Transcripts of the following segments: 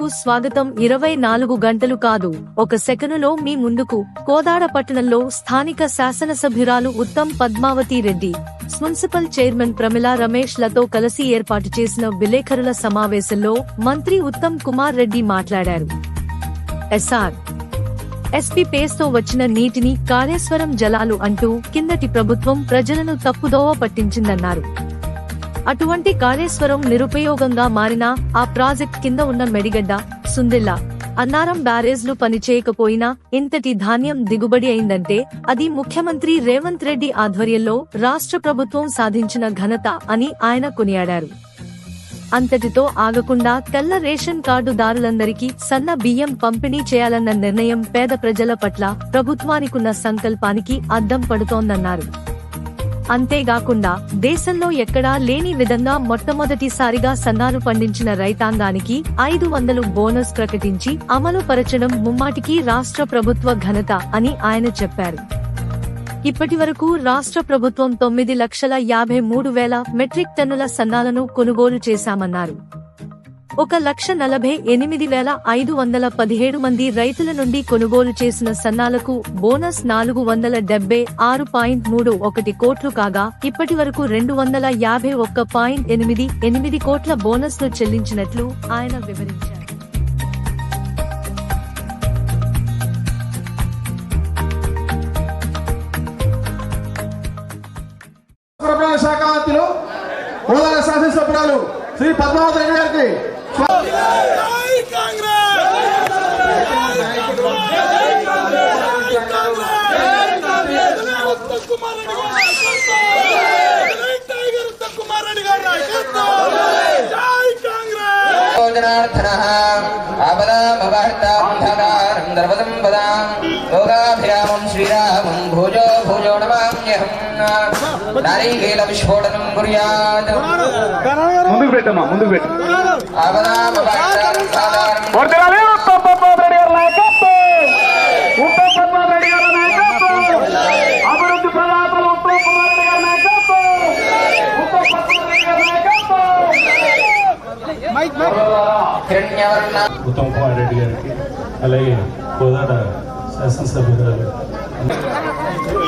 కు స్వాగతం. ఇరవై నాలుగు గంటలు కాదు. ఒక సెకనులో మీ ముందుకు కోదాడ పట్టణంలో స్థానిక శాసనసభ్యురాలు ఉత్తమ్ పద్మావతి రెడ్డి మున్సిపల్ చైర్మన్ ప్రమిళ రమేష్లతో కలిసి ఏర్పాటు చేసిన విలేకరుల సమావేశంలో మంత్రి ఉత్తమ్ కుమార్ రెడ్డి మాట్లాడారు. ఎస్ఆర్. ఎస్పీ పేస్తో వచ్చిన నీటిని కాళేశ్వరం జలాలు అంటూ కిందటి ప్రభుత్వం ప్రజలను తప్పుదోవ పట్టించిందన్నారు. అటువంటి కాళేశ్వరం నిరుపయోగంగా మారినా ఆ ప్రాజెక్ట్ కింద ఉన్న మెడిగడ్డ సుందిల్లా. అన్నారం బ్యారేజ్లు పనిచేయకపోయినా ఇంతటి ధాన్యం దిగుబడి అయిందంటే అది ముఖ్యమంత్రి రేవంత్ రెడ్డి ఆధ్వర్యంలో రాష్ట్ర ప్రభుత్వం సాధించిన ఘనత అని ఆయన కొనియాడారు. అంతటితో ఆగకుండా తెల్ల రేషన్ కార్డుదారులందరికీ సన్న బియ్యం పంపిణీ చేయాలన్న నిర్ణయం పేద ప్రజల పట్ల ప్రభుత్వానికున్న సంకల్పానికి అద్దం పడుతోందన్నారు. అంతేగాకుండా దేశంలో ఎక్కడా లేని విధంగా మొట్టమొదటిసారిగా సన్నాలు పండించిన రైతాంగానికి ఐదు వందలు బోనస్ ప్రకటించి అమలు పరచడం ముమ్మాటికి రాష్ట్ర ప్రభుత్వ ఘనత అని ఆయన చెప్పారు. ఇప్పటి వరకు రాష్ట్ర ప్రభుత్వం తొమ్మిది లక్షల యాభై మూడు వేల మెట్రిక్ టన్నుల సన్నాలను కొనుగోలు చేశామన్నారు. ఒక లక్ష నలభై ఎనిమిది వేల ఐదు వందల పదిహేడు మంది రైతుల నుండి కొనుగోలు చేసిన సన్నాలకు బోనస్ నాలుగు వందల డెబ్బై ఆరు పాయింట్ మూడు ఒకటి కోట్లు కాగా ఇప్పటి వరకు రెండు వందల యాభై ఒక్క పాయింట్ ఎనిమిది ఎనిమిది కోట్ల బోనస్ను చెల్లించినట్లు ఆయన వివరించారు. శాఖ మంత్రులు శాసనసభ్యురాలు శ్రీ పద్మావతి రెడ్డి గారికి జై కాంగ్రెస్ జై కాంగ్రెస్ ఉత్తమ్ కుమార్ రెడ్డి గారి నాయకత్వం జై టైగర్ ఉత్తమ్ కుమార్ రెడ్డి ముందుకు పెట్టమ్మా ముందుకు పెట్టు సాధారణం పద్మావతి నాయకత్వం పద్మావతి నాయకత్వం అభివృద్ధి ప్రదాతలు నాయకత్వం పద్మావతి హిరణ్యవర్ణ కుమార్ రెడ్డి గారికి అలాగే కోదాడ శాసనసభ్యురాలు.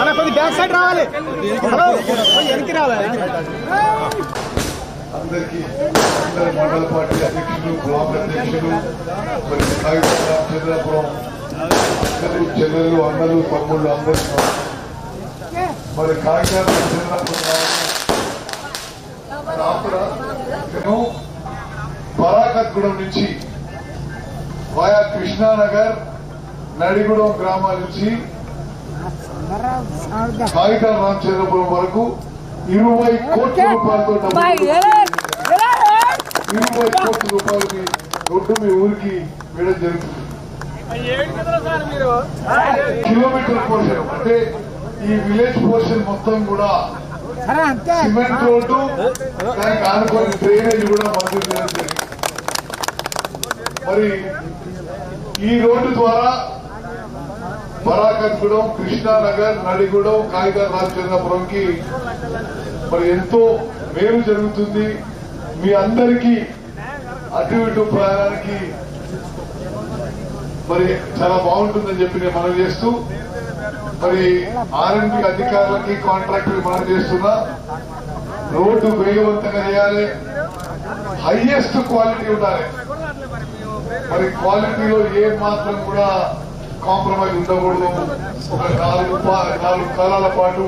అన్న కొద్ది బ్యాక్ సైడ్ రావాలి. హలో. వెనక్కి రావాలి. అందరికీ అందరి మండల పార్టీ అధ్యక్షులు బ్లాక్ అధ్యక్షులు మరి సాయిబాబా చంద్రాపురం అందరూ చెల్లెలు అన్నలు తమ్ముళ్ళు అందరూ మరి కాకినాడ చంద్రాపురం పరాకత్గూడెం నుంచి వాయా కృష్ణానగర్ నడిగూడెం గ్రామాల నుంచి కాగితాల రామచంద్రపురం వరకు ఇరవై కోట్ల రూపాయలతో ఇరవై కోట్ల రూపాయలకి రోడ్డు మీ ఊరికి వేయడం జరుగుతుంది. కిలోమీటర్ పోర్షన్ అంటే ఈ విలేజ్ పోర్షన్ మొత్తం కూడా సిమెంట్ రోడ్డు దానికి ఆనుకొని డ్రైనేజ్ కూడా మంజూరు చేయడం జరిగింది. మరి ఈ రోడ్డు ద్వారా బరాకత్గూడెం కృష్ణానగర్ నడిగూడెం కాగితాల రామచంద్రపురంకి మరి ఎంతో మేలు జరుగుతుంది. మీ అందరికీ అటు ఇటు ప్రయాణానికి మరి చాలా బాగుంటుందని చెప్పి నేను మనం చేస్తూ మరి ఆర్ఎండ్బి అధికారులకి కాంట్రాక్టర్ మనం చేస్తున్నా. రోడ్డు వేగవంతంగా చేయాలి. హైయెస్ట్ క్వాలిటీ ఉండాలి. మరి క్వాలిటీలో ఏ మాత్రం కూడా కాంప్రమైజ్ ఉండకూడదు. ఒక నాలుగు నాలుగు కాలాల పాటు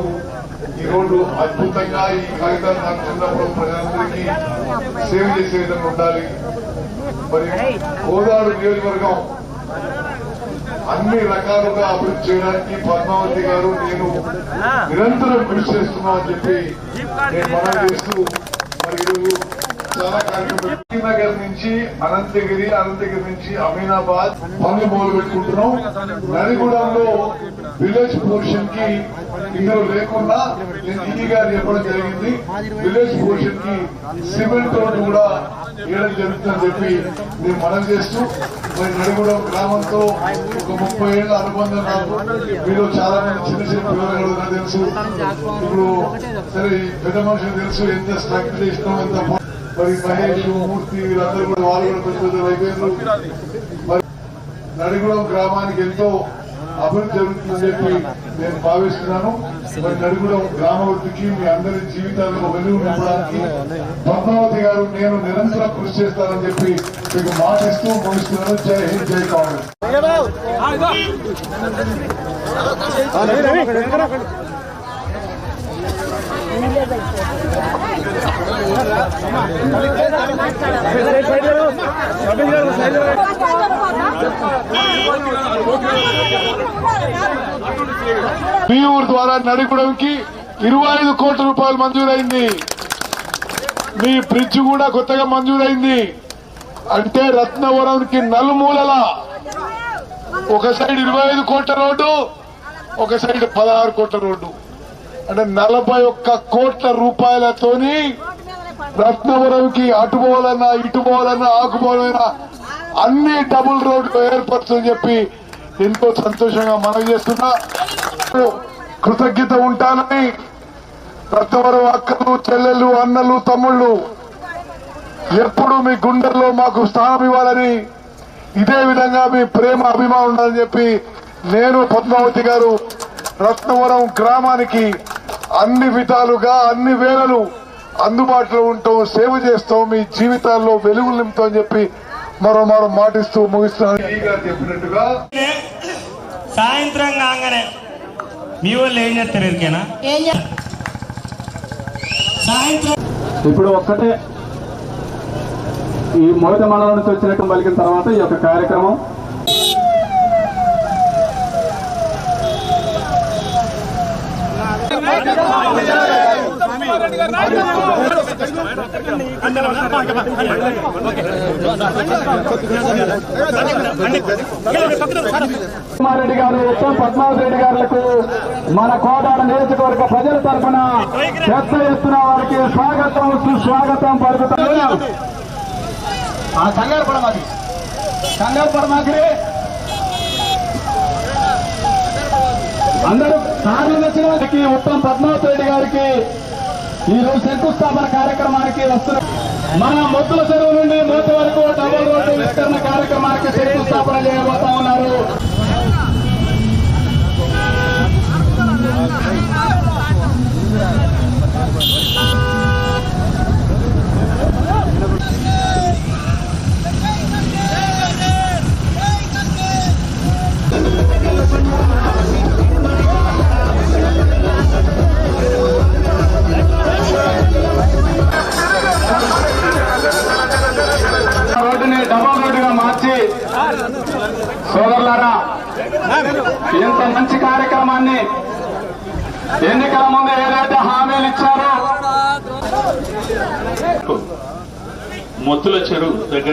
ఈ రోడ్డు అద్భుతంగా ఈ కాగితాలు నాకు చిన్నప్పుడు ప్రజలందరికీ సేవ చేసే విధంగా ఉండాలి. మరి గోదావరి నియోజకవర్గం అన్ని రకాలుగా అభివృద్ధి చేయడానికి పద్మావతి గారు నేను నిరంతరం కృషి చేస్తున్నామని చెప్పి నేను మనం చేస్తూ మరి ఈరోజు చాలా కార్యక్రమం నగర్ నుంచి అనంతగిరి అనంతగిరి నుంచి అమీనాబాద్ పనులు మొదలు పెట్టుకుంటున్నాం నడిగూడెంలో విలేజ్ పోర్షన్కి ఇందులో లేకుండా నేను ఈ గారు చెప్పడం జరిగింది. విలేజ్ పోర్షన్కి సిమెంట్ రోడ్డు కూడా వేయడం జరుగుతుందని చెప్పి నేను మనం చేస్తూ మరి నడిగూడెం గ్రామంతో ఒక ముప్పై ఏళ్ళ అనుబంధం నాకు. మీరు చాలా మంది చిన్న చిన్న పిల్లలు తెలుసు. ఇప్పుడు సరే పెద్ద మనుషులు తెలుసు ఎంత స్ట్రక్చర్ ఇష్టం ఎంత మరి మహేష్ మూర్తి వీళ్ళందరూ కూడా వాళ్ళు కూడా అయిపోయారు మరి నడిగుడం గ్రామానికి ఎంతో అభివృద్ధి జరుగుతుందని చెప్పి నేను భావిస్తున్నాను. మరి నడిగుడం గ్రామవృద్ధికి మీ అందరి జీవితాలకు వెలుగు నింపడానికి పద్మావతి గారు నేను నిరంతరం కృషి చేస్తానని చెప్పి మీకు మాటిస్తూ ముగిస్తున్నాను. జై హింద్ జై కాంగ్రెస్. పీయూర్ ద్వారా నడిపడంకి ఇరవై ఐదు కోట్ల రూపాయలు మంజూరైంది. మీ బ్రిడ్జ్ కూడా కొత్తగా మంజూరైంది. అంటే రత్నవరంకి నలుమూలల ఒక సైడ్ ఇరవై ఐదు కోట్ల రోడ్డు ఒక సైడ్ పదహారు కోట్ల రోడ్డు. అంటే నలభై ఒక్క కోట్ల రూపాయలతోని రత్నవరంకి అటు పోవాలన్నా ఇటు పోవాలన్నా అన్ని డబుల్ రోడ్లు ఏర్పడుతుందని చెప్పి ఎంతో సంతోషంగా మనం చేస్తున్నా. కృతజ్ఞత ఉంటానని రత్నవరం అక్కలు చెల్లెళ్ళు అన్నలు తమ్ముళ్ళు ఎప్పుడు మీ గుండెల్లో మాకు స్థానం ఇవ్వాలని ఇదే విధంగా మీ ప్రేమ అభిమానం ఉండాలని చెప్పి నేను పద్మావతి గారు రత్నవరం గ్రామానికి అన్ని విధాలుగా అన్ని వేళలు అందుబాటులో ఉంటాం సేవ చేస్తాం మీ జీవితాల్లో వెలుగులు నింపుతాం అని చెప్పి మరో మరో మాటిస్తూ ముగిస్తున్నాను. చెప్పినట్టుగా సాయంత్రం కాగానే మీ వాళ్ళు ఏం చేస్తారు సాయంత్రం ఇప్పుడు ఒక్కటే ఈ మొదటి మండలం నుంచి వచ్చినట్టు పలికిన తర్వాత ఈ యొక్క కార్యక్రమం రెడ్డి గారు ఉత్తమ్ పద్మావతి రెడ్డి గారులకు మన కోదాడ నియోజకవర్గ ప్రజల తరఫున పెద్ద ఎత్తున వారికి స్వాగతం సుస్వాగతం పలుకుతాం ఆ కంగారు పడమాకి కంగారు పడమాకి అందరూ సాధన వచ్చిన వారికి ఉత్తమ్ పద్మావతి రెడ్డి గారికి ఈ రోజు శంకుస్థాపన కార్యక్రమానికి వస్తున్న మన మొత్తుల చెరువు నుండి మూత వరకు డబుల్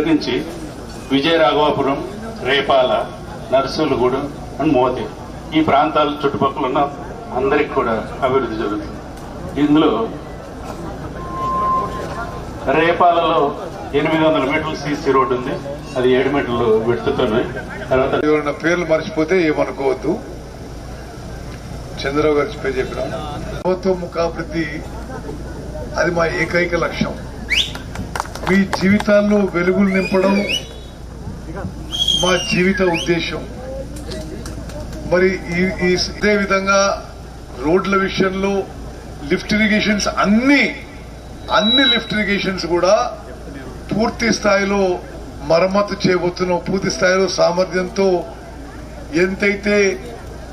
నుంచి విజయరాఘవాపురం రేపాల నరసూలగూడెం అండ్ మోతే. ఈ ప్రాంతాల చుట్టుపక్కల ఉన్న అందరికి కూడా అభివృద్ధి జరుగుతుంది. ఇందులో రేపాలలో ఎనిమిది వందల మీటర్లు సీసీ రోడ్డు ఉంది. అది ఏడు మీటర్లు విడుతుతున్నాయి తర్వాత పేర్లు మర్చిపోతే ఏమనుకోవద్దు. చంద్రబాబు గారి పేరు చెప్పిన. ప్రభుత్వ ముఖాభివృద్ధి అది మా ఏకైక లక్ష్యం. మీ జీవితాల్లో వెలుగులు నింపడం మా జీవిత ఉద్దేశం. మరి ఈ ఇదే విధంగా రోడ్ల విషయంలో లిఫ్ట్ ఇరిగేషన్స్ అన్ని అన్ని లిఫ్ట్ ఇరిగేషన్స్ కూడా పూర్తి స్థాయిలో మరమ్మతు చేయబోతున్నాం. పూర్తి స్థాయిలో సామర్థ్యంతో ఎంతైతే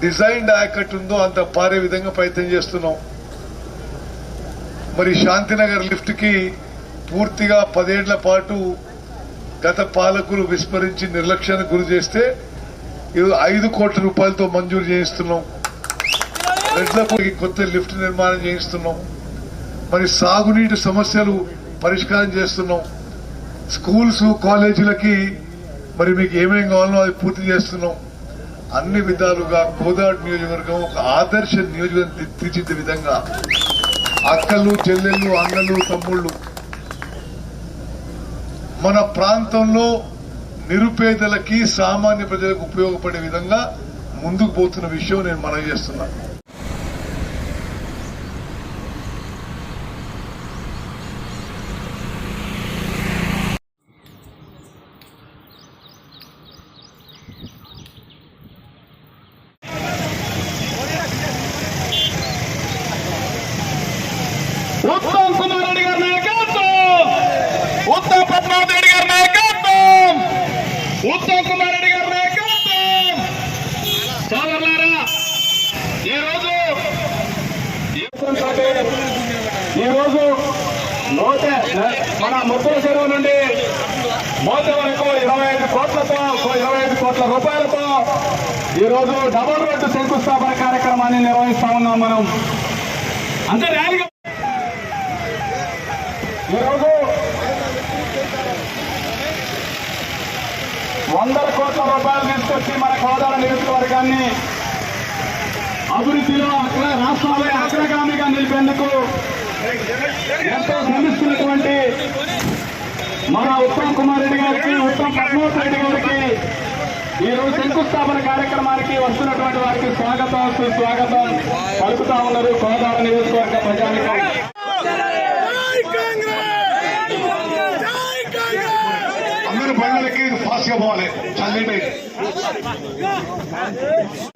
డిజైన్డ్ ఆయకట్టు ఉందో అంత పారే విధంగా ప్రయత్నం చేస్తున్నాం. మరి శాంతినగర్ లిఫ్ట్కి పూర్తిగా పదేళ్ళ పాటు గత పాలకులు విస్మరించి నిర్లక్ష్యానికి గురి చేస్తే ఈరోజు ఐదు కోట్ల రూపాయలతో మంజూరు చేయిస్తున్నాం. రెడ్లపూడికి కొత్త లిఫ్ట్ నిర్మాణం చేయిస్తున్నాం. మరి సాగునీటి సమస్యలు పరిష్కారం చేస్తున్నాం. స్కూల్స్ కాలేజీలకి మరి మీకు ఏమేమి కావాలో అది పూర్తి చేస్తున్నాం. అన్ని విధాలుగా కోదాడు నియోజకవర్గం ఒక ఆదర్శ నియోజకవర్గం తీర్చిద్దే విధంగా అక్కలు చెల్లెళ్ళు అన్నలు తమ్ముళ్ళు మన ప్రాంతంలో నిరుపేదలకి సామాన్య ప్రజలకు ఉపయోగపడే విధంగా ముందుకు పోతున్న విషయం నేను మనవి చేస్తున్నాను ఈరోజు నూట మన ముద్దల చెరువు నుండి మోత వరకు ఇరవై ఐదు కోట్లతో ఇరవై ఐదు కోట్ల రూపాయలతో ఈరోజు డబుల్ రోడ్డు శంకుస్థాపన కార్యక్రమాన్ని నిర్వహిస్తా ఉన్నాం మనం. అంతే ర్యాలీగా ఈరోజు వందల కోట్ల రూపాయలు తీసుకొచ్చి మన కోదాడ నియోజకవర్గాన్ని అభివృద్ధిలో అగ్ర రాష్ట్రాలే అగ్రగామిగా నిలిపేందుకు ఎంతో శ్రమిస్తున్నటువంటి మన ఉత్తమ్ కుమార్ రెడ్డి గారికి ఉత్తమ్ పద్మావతి రెడ్డి గారికి ఈ రోజు శంకుస్థాపన కార్యక్రమానికి వస్తున్నటువంటి వారికి స్వాగతం సుస్వాగతం. పలుకుతా ఉన్నారు కోదాడ నియోజకవర్గ ప్రజానికం అందరూ బండ్లకి ఫాస్ట్గా పోవాలి. చల్లటి.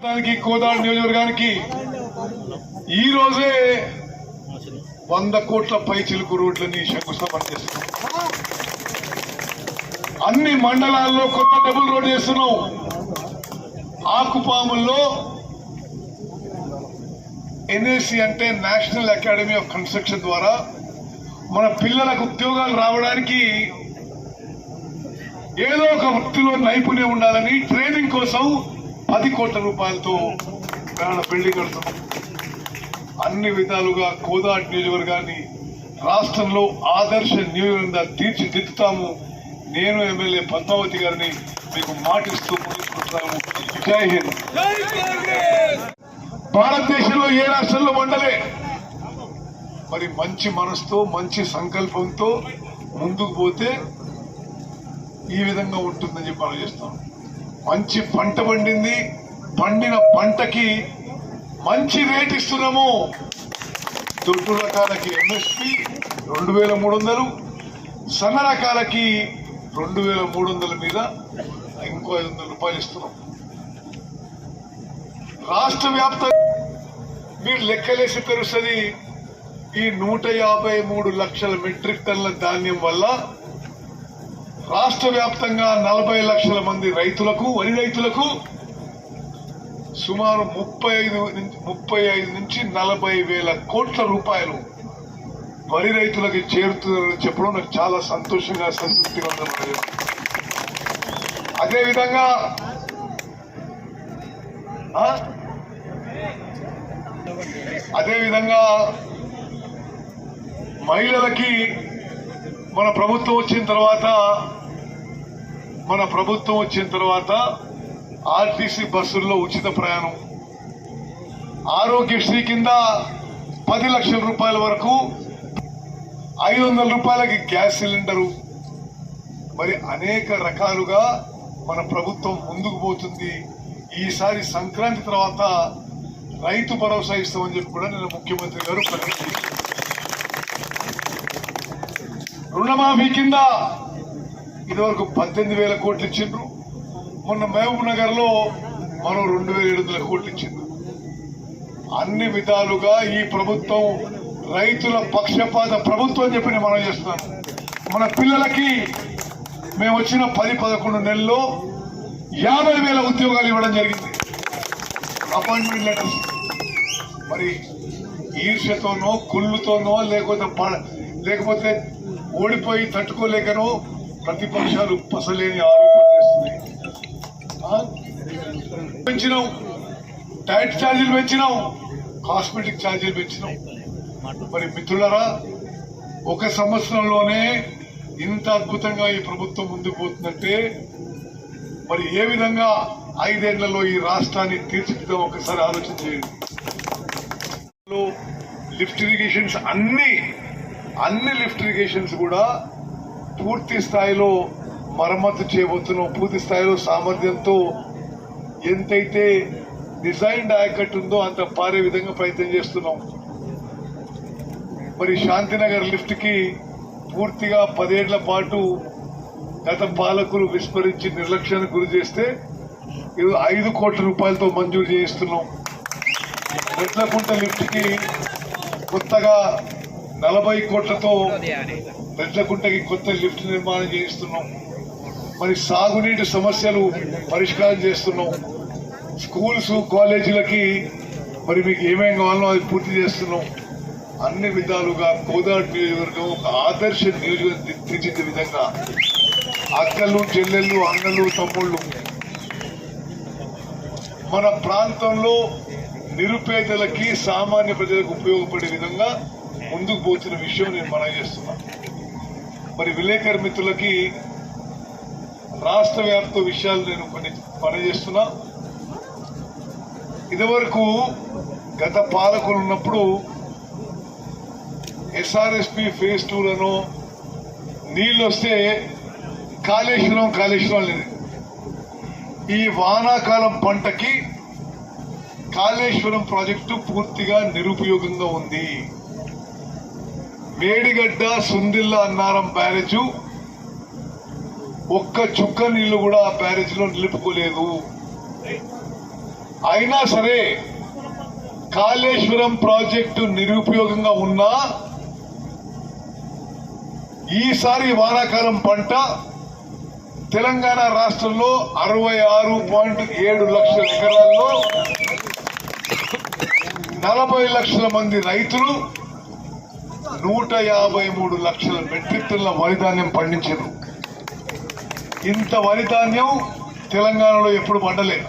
దానికి కోదాడు నియోజకవర్గానికి ఈ రోజే వంద కోట్ల పై చిలుకు రోడ్లని శంకుస్థాపన చేస్తున్నాం. అన్ని మండలాల్లో కొత్త డబుల్ రోడ్ చేస్తున్నాం. ఆకుపాముల్లో ఎన్ఏసి అంటే నేషనల్ అకాడమీ ఆఫ్ కన్స్ట్రక్షన్ ద్వారా మన పిల్లలకు ఉద్యోగాలు రావడానికి ఏదో ఒక వృత్తిలో నైపుణ్యం ఉండాలని ట్రైనింగ్ కోసం పది కోట్ల రూపాయలతో మన బిల్డింగ్ కడుతున్నాం అన్ని విధాలుగా కోదాట్ నియోజకవర్గాన్ని రాష్ట్రంలో ఆదర్శ నియోజకవర్గంగా తీర్చిదిద్దుతాము. నేను ఎమ్మెల్యే పద్మావతి గారిని మీకు మాటిస్తూ ముందుకుంటున్నాము జై హింద్. భారతదేశంలో ఏ రాష్ట్రంలో ఉండలే. మరి మంచి మనసుతో మంచి సంకల్పంతో ముందుకు పోతే ఈ విధంగా ఉంటుందని చెప్పి ఆలోచిస్తాం మంచి పంట పండింది పండిన పంటకి మంచి రేట్ ఇస్తున్నాము. దొడ్డు రకాలకి ఎంఎస్పి రెండు వేల మూడు వందలు సన్న రకాలకి రెండు వేల మూడు వందల మీద ఇంకో ఐదు వందల రూపాయలు ఇస్తున్నాం. రాష్ట్ర వ్యాప్త మీరు లెక్కలేసి తెలుస్తుంది ఈ నూట యాభై మూడు లక్షల మెట్రిక్ టన్ల ధాన్యం వల్ల రాష్ట్ర వ్యాప్తంగా నలభై లక్షల మంది రైతులకు వరి రైతులకు సుమారు ముప్పై ఐదు ముప్పై ఐదు నుంచి నలభై వేల కోట్ల రూపాయలు వరి రైతులకు చేరుతుందని చెప్పడం నాకు చాలా సంతోషంగా సంతృప్తిగా ఉంది అదేవిధంగా అదేవిధంగా మహిళలకి మన ప్రభుత్వం వచ్చిన తర్వాత మన ప్రభుత్వం వచ్చిన తర్వాత ఆర్టీసీ బస్సుల్లో ఉచిత ప్రయాణం. ఆరోగ్యశ్రీ కింద పది లక్షల రూపాయల వరకు ఐదు వందల రూపాయలకి గ్యాస్ సిలిండరు. మరి అనేక రకాలుగా మన ప్రభుత్వం ముందుకు పోతుంది. ఈసారి సంక్రాంతి తర్వాత రైతు భరోసా ఇస్తామని చెప్పి కూడా నిన్న ముఖ్యమంత్రి గారు ప్రకటించారు. రుణమాఫీ కింద ఇదివరకు పద్దెనిమిది వేల కోట్లు ఇచ్చిండ్రు. మొన్న మహబూబ్ నగర్లో మరో రెండు వేల ఏడు వందల కోట్లు ఇచ్చిండ్రు. అన్ని విధాలుగా ఈ ప్రభుత్వం రైతుల పక్షపాత ప్రభుత్వం చెప్పి నేను మనం చేస్తున్నాను మన పిల్లలకి మేము వచ్చిన పది పదకొండు నెలల్లో యాభై వేల ఉద్యోగాలు ఇవ్వడం జరిగింది. అపాయింట్మెంట్ లెటర్స్ మరి ఈర్ష్యతోనో కుళ్ళుతోనో లేకపోతే ప- లేకపోతే ఓడిపోయి తట్టుకోలేకనో ప్రతిపక్షాలు పసలేని ఆరోపణ చేస్తున్నాయి. పెంచినాం. డైట్ ఛార్జీలు పెంచినాం. కాస్మెటిక్ ఛార్జీలు పెంచినాం. మరి మిత్రులరా ఒక సంవత్సరంలోనే ఇంత అద్భుతంగా ఈ ప్రభుత్వం ముందుకు పోతుందంటే మరి ఏ విధంగా ఐదేళ్ళలో ఈ రాష్ట్రాన్ని తీర్చిదిద్దాం ఒకసారి ఆలోచన చేయండి. లిఫ్ట్ ఇరిగేషన్స్ అన్ని అన్ని లిఫ్ట్ ఇరిగేషన్స్ కూడా పూర్తి స్థాయిలో మరమ్మతు చేయబోతున్నాం. పూర్తి స్థాయిలో సామర్థ్యంతో ఎంతైతే డిజైన్ ఆయకట్టు ఉందో అంత పారే విధంగా ప్రయత్నం చేస్తున్నాం. మరి శాంతినగర్ లిఫ్ట్కి పూర్తిగా పదేళ్ళ పాటు గత పాలకులు విస్మరించి నిర్లక్ష్యానికి గురి చేస్తే ఇది ఐదు కోట్ల రూపాయలతో మంజూరు చేయిస్తున్నాం. రెడ్లకుంట లిఫ్ట్కి కొత్తగా నలభై కోట్లతో రెడ్లకుంటకి కొత్త లిఫ్ట్ నిర్మాణం చేయిస్తున్నాం. మరి సాగునీటి సమస్యలు పరిష్కారం చేస్తున్నాం. స్కూల్స్ కాలేజీలకి మరి మీకు ఏమేం కావాలో అది పూర్తి చేస్తున్నాం. అన్ని విధాలుగా కోదాడు నియోజకవర్గం ఒక ఆదర్శ నియోజకవర్గం తీర్చిదే విధంగా అక్కలు చెల్లెళ్ళు అన్నలు తమ్ముళ్ళు. మన ప్రాంతంలో నిరుపేదలకి సామాన్య ప్రజలకు ఉపయోగపడే విధంగా ముందుకు పోతున్న విషయం నేను మనం చేస్తున్నా. మరి విలేకరి మిత్రులకి రాష్ట్ర వ్యాప్త విషయాలు నేను కొన్ని పనిచేస్తున్నా ఇదివరకు గత పాలకులు ఉన్నప్పుడు ఎస్ఆర్ఎస్పి ఫేజ్ టూలను నీళ్ళు వస్తే కాళేశ్వరం కాళేశ్వరం లేదు ఈ వానాకాలం పంటకి కాళేశ్వరం ప్రాజెక్టు పూర్తిగా నిరుపయోగంగా ఉంది. మేడిగడ్డ సుందిల్ల అన్నారం బ్యారేజు ఒక్క చుక్క నీళ్ళు కూడా ఆ బ్యారేజ్లో నిలుపుకోలేదు. అయినా సరే కాళేశ్వరం ప్రాజెక్టు నిరుపయోగంగా ఉన్నా ఈసారి వానాకాలం పంట తెలంగాణ రాష్ట్రంలో అరవై ఆరు పాయింట్ ఏడు లక్షల ఎకరాల్లో నలభై లక్షల మంది రైతులు నూట యాభై మూడు లక్షల మెట్రిక్ టన్ల వరిధాన్యం పండించారు. ఇంత వరిధాన్యం తెలంగాణలో ఎప్పుడు పండలేదు.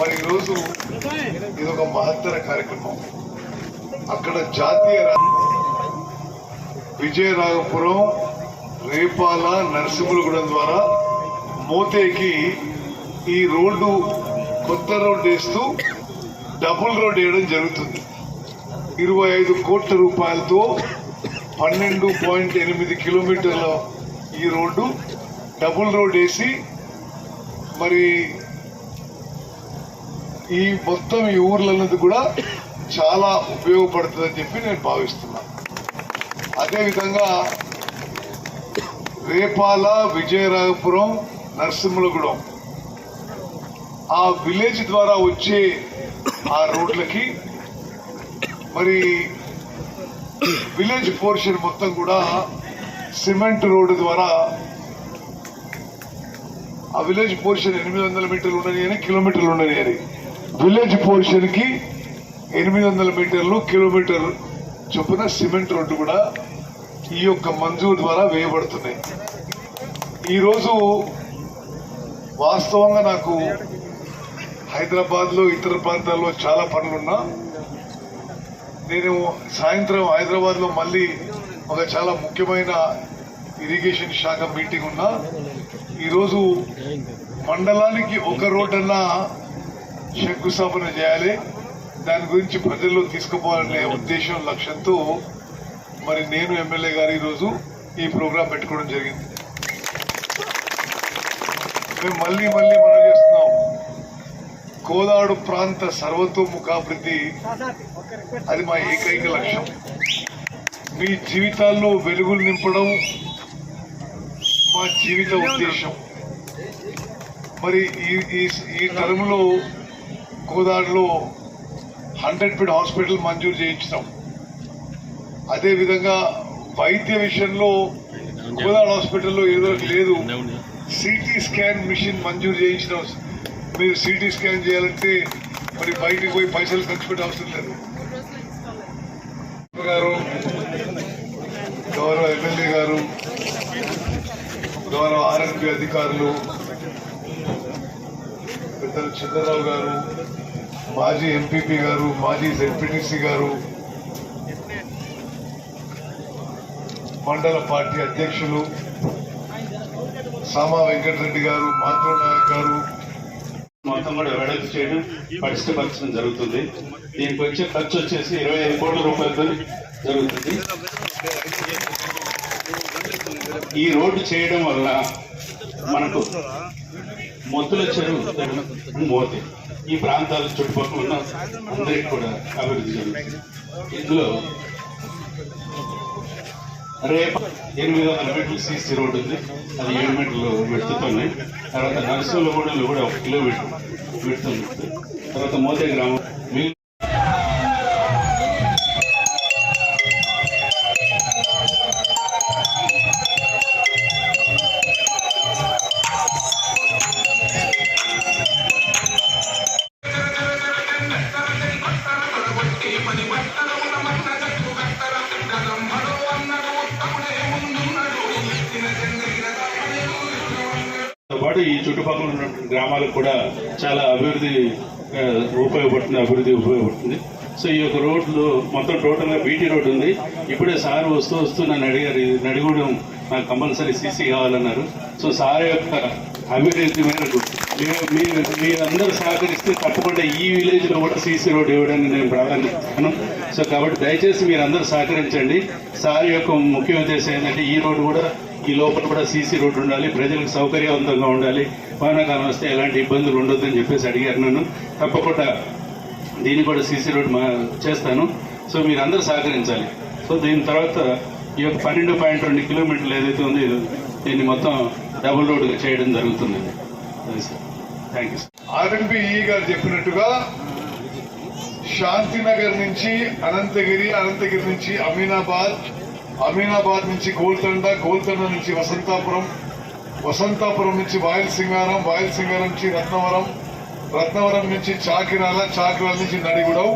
మరి ఈరోజు ఇది ఒక మహత్తర కార్యక్రమం. అక్కడ జాతీయ రా- విజయరాఘపురం రేపాల నరసింహులగూడెం ద్వారా మోతేకి ఈ రోడ్డు కొత్త రోడ్డు వేస్తూ డబుల్ రోడ్ వేయడం జరుగుతుంది. ఇరవై ఐదు కోట్ల రూపాయలతో పన్నెండు పాయింట్ ఎనిమిది కిలోమీటర్ల ఈ రోడ్డు డబుల్ రోడ్ వేసి మరి ఈ మొత్తం ఈ ఊర్లన్నది కూడా చాలా ఉపయోగపడుతుందని చెప్పి నేను భావిస్తున్నాను అదేవిధంగా రేపాల విజయరాఘపురం నరసింహలగూడెం. ఆ విలేజ్ ద్వారా వచ్చే ఆ రోడ్లకి మరి విలేజ్ పోర్షన్ మొత్తం కూడా సిమెంట్ రోడ్డు ద్వారా ఆ విలేజ్ పోర్షన్ ఎనిమిది వందల మీటర్లు ఉండని అని కిలోమీటర్లు ఉండని అని. విలేజ్ పోర్షన్కి ఎనిమిది వందల మీటర్లు కిలోమీటర్ చొప్పున సిమెంట్ రోడ్డు కూడా ఈ యొక్క మంజూరు ద్వారా వేయబడుతున్నాయి. ఈరోజు వాస్తవంగా నాకు హైదరాబాద్లో ఇతర ప్రాంతాల్లో చాలా పనులున్నా. నేను సాయంత్రం హైదరాబాద్లో మళ్ళీ ఒక చాలా ముఖ్యమైన ఇరిగేషన్ శాఖ మీటింగ్ ఉన్నా. ఈరోజు మండలానికి ఒక రోడ్డన్నా శంకుస్థాపన చేయాలి. దాని గురించి ప్రజల్లో తీసుకుపోవాలనే ఉద్దేశం లక్ష్యంతో మరి నేను ఎమ్మెల్యే గారు ఈరోజు ఈ ప్రోగ్రాం పెట్టుకోవడం జరిగింది. మేము మళ్ళీ మళ్ళీ మనం చేస్తున్నాం. కోదాడు ప్రాంత సర్వతోముఖాభివృద్ధి అది మా ఏకైక లక్ష్యం. మీ జీవితాల్లో వెలుగులు నింపడం మా జీవిత ఉద్దేశం. మరి ఈ ఈ ఈ టర్మ్లో కోదాడులో హండ్రెడ్ బెడ్ హాస్పిటల్ మంజూరు చేయించినాం. అదేవిధంగా వైద్య విషయంలో గోదావరి హాస్పిటల్లో ఏదో లేదు. సిటీ స్కాన్ మిషన్ మంజూరు చేయించిన మీరు సిటీ స్కాన్ చేయాలంటే మరి బయటికి పోయి పైసలు ఖర్చు పెట్టే అవసరం లేదు. గారు గౌరవ ఎమ్మెల్యే గారు గౌరవ ఆర్ఎన్పి అధికారులు పెద్దలు చంద్రరావు గారు మాజీ ఎంపీపీ గారు మాజీ జెడ్పీటీసీ గారు మండల పార్టీ అధ్యక్షులు సామా వెంకటరెడ్డి గారు మాధవ్ నాయక్ గారు. మొత్తం కూడా వెడల్పు చేయడం పరిష్కరించడం జరుగుతుంది. దీనికి వచ్చే ఖర్చు వచ్చేసి ఇరవై ఐదు కోట్ల రూపాయలతో జరుగుతుంది. ఈ రోడ్డు చేయడం వల్ల మనకు మొత్తుల చెరువు మోతే ఈ ప్రాంతాల చుట్టుపక్కల ఉన్న అందరికి కూడా అభివృద్ధి జరుగుతుంది. ఇందులో రేపు ఎనిమిది వందల మీటర్లు సీసీ రోడ్డు ఉంది. అది ఏడు మీటర్లు పెడుతున్నాయి తర్వాత నరసింహగూడెంలో కూడా ఒక కిలోమీటర్ విడుతుంది తర్వాత మోతే గ్రామం పాటు ఈ చుట్టుపక్కల ఉన్న గ్రామాలకు కూడా చాలా అభివృద్ధి ఉపయోగపడుతుంది అభివృద్ధి ఉపయోగపడుతుంది. సో ఈ యొక్క రోడ్లు మొత్తం టోటల్గా బీటీ రోడ్ ఉంది. ఇప్పుడే సార్ వస్తూ వస్తూ నన్ను అడిగారు ఇది నడిగూడెం నాకు కంపల్సరీ సీసీ కావాలన్నారు. సో సార్ యొక్క అభివృద్ధి మేరకు మీరు మీరందరూ సహకరిస్తే తప్పకుండా ఈ విలేజ్లో కూడా సీసీ రోడ్ ఇవ్వడానికి నేను ప్రాధాన్యతను సో కాబట్టి దయచేసి మీరు అందరూ సహకరించండి. సార్ యొక్క ముఖ్య ఉద్దేశం ఏంటంటే ఈ రోడ్డు కూడా ఈ లోపల కూడా సీసీ రోడ్డు ఉండాలి ప్రజలకు సౌకర్యవంతంగా ఉండాలి. వానాకాలం వస్తే ఎలాంటి ఇబ్బందులు ఉండొద్దని చెప్పేసి అడిగారు నన్ను. తప్పకుండా దీన్ని కూడా సీసీ రోడ్ మా చేస్తాను. సో మీరు అందరూ సహకరించాలి. సో దీని తర్వాత ఈ యొక్క పన్నెండు పాయింట్ రెండు కిలోమీటర్లు ఏదైతే ఉందో దీన్ని మొత్తం డబుల్ రోడ్గా చేయడం జరుగుతుంది. అది sir. Thank you sir RMP ఈ గారు చెప్పినట్టుగా శాంతినగర్ నుంచి అనంతగిరి అనంతగిరి నుంచి అమీనాబాద్ అమీనాబాద్ నుంచి గోల్తండ గోల్తండ నుంచి వసంతాపురం వసంతాపురం నుంచి వాయలసింగారం వాయలసింగారం నుంచి రత్నవరం రత్నవరం నుంచి చాకిరాల చాకిరాల నుంచి నడిగుడవు.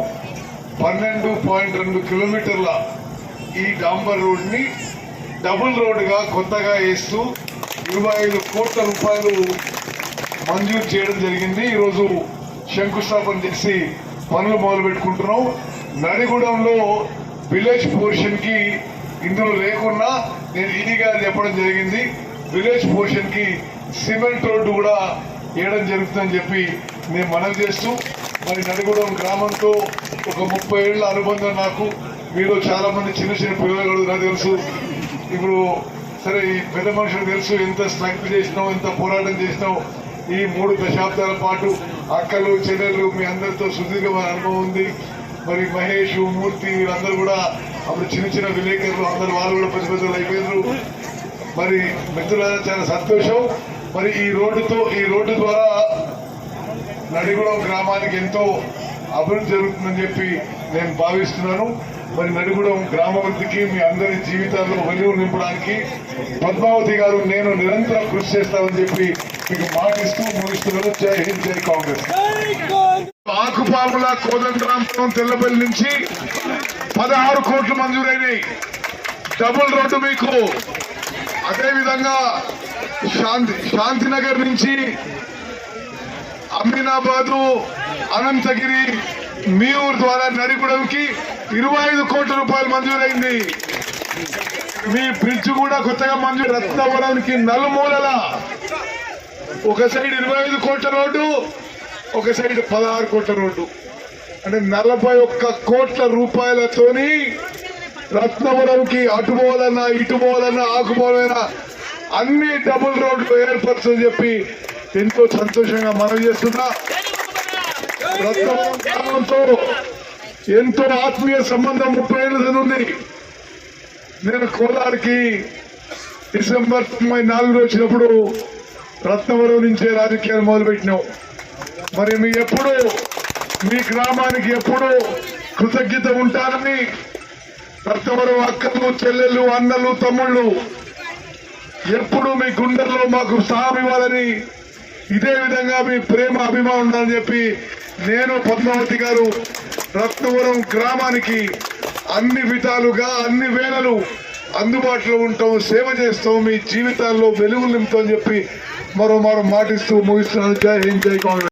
పన్నెండు పాయింట్ రెండు కిలోమీటర్ల ఈ డాంబర్ రోడ్ని డబుల్ రోడ్గా కొత్తగా వేస్తూ ఇరవై ఐదు కోట్ల రూపాయలు మంజూరు చేయడం జరిగింది. ఈరోజు శంకుస్థాపన చేసి పనులు మొదలు పెట్టుకుంటున్నాం నడిగూడెంలో విలేజ్ పోర్షన్కి ఇందులో లేకున్నా నేను ఈడీ గారు చెప్పడం జరిగింది. విలేజ్ పోర్షన్కి సిమెంట్ రోడ్డు కూడా వేయడం జరుగుతుందని చెప్పి నేను మనవి చేస్తూ మరి నడిగూడెం గ్రామంతో ఒక ముప్పై ఏళ్ళ అనుబంధం నాకు. మీరు చాలా మంది చిన్న చిన్న పిల్లలు నాకు తెలుసు. ఇప్పుడు సరే ఈ పెద్ద మనుషులకు తెలుసు ఎంత స్ట్రగుల్ చేసినావు ఎంత పోరాటం చేసినావు. ఈ మూడు దశాబ్దాల పాటు అక్కలు చెల్లెలు మీ అందరితో సుదీర్ఘమైన అనుభవం ఉంది. మరి మహేష్ మూర్తి వీళ్ళందరూ కూడా అప్పుడు చిన్న చిన్న విలేకరులు అందరు వాళ్ళు కూడా పెద్ద పెద్దలు అయిపోయారు మరి మిత్రులారా చాలా సంతోషం. మరి ఈ రోడ్డుతో ఈ రోడ్డు ద్వారా నడిగూడెం గ్రామానికి ఎంతో అభివృద్ధి జరుగుతుందని చెప్పి నేను భావిస్తున్నాను. మరి నడిగూడెం గ్రామాభివృద్ధికి మీ అందరి జీవితాల్లో వెలుగు నింపడానికి పద్మావతి గారు నేను నిరంతరం కృషి చేస్తానని చెప్పి మీకు మాటిస్తూ ముగిస్తున్నాను. జై హింద్ జై కాంగ్రెస్! పాముల కోదండరాంపురం తెల్లపల్లి నుంచి పదహారు కోట్లు మంజూరైనాయి. డబుల్ రోడ్డు మీకు. అదేవిధంగా శాంతి శాంతినగర్ నుంచి అమీనాబాదు అనంతగిరి మీ ఊరు ద్వారా నడిపడంకి ఇరవై ఐదు కోట్ల రూపాయలు మంజూరైంది. మీ బ్రిడ్జ్ కూడా కొత్తగా మంజూరు. రత్నవరానికి నలుమూలల. ఒక సైడ్ ఇరవై ఐదు కోట్ల రోడ్డు ఒక సైడ్ పదహారు కోట్ల రోడ్డు అంటే నలభై ఒక్క కోట్ల రూపాయలతోని రత్నవరంకి అటు పోవాలన్నా ఇటు పోవాలన్నా ఆకుపోవాలన్నా అన్ని డబుల్ రోడ్లు ఏర్పరచని చెప్పి ఎంతో సంతోషంగా మనం చేస్తున్నా. రత్నవరం గ్రామంతో ఎంతో ఆత్మీయ సంబంధం ముప్పై ఏళ్ళ ఉంది. నేను కోలార్కి డిసెంబర్ తొంభై నాలుగులో వచ్చినప్పుడు రత్నవరం నుంచే రాజకీయాలు మొదలుపెట్టినాం. మరి మీ ఎప్పుడు మీ గ్రామానికి ఎప్పుడు కృతజ్ఞత ఉంటారని రత్నవరం అక్కలు చెల్లెళ్ళు అన్నలు తమ్ముళ్ళు ఎప్పుడు మీ గుండెల్లో మాకు సహాయం ఇవ్వాలని ఇదే విధంగా మీ ప్రేమ అభిమానం ఉండాలని చెప్పి నేను పద్మావతి గారు రత్నవరం గ్రామానికి అన్ని విధాలుగా అన్ని వేళలు అందుబాటులో ఉంటాం సేవ చేస్తాం మీ జీవితాల్లో వెలుగులు నింపుతామని చెప్పి మరో మరో మాటిస్తూ ముగిస్తున్నాను. జై హింద్ జై కాంగ్రెస్.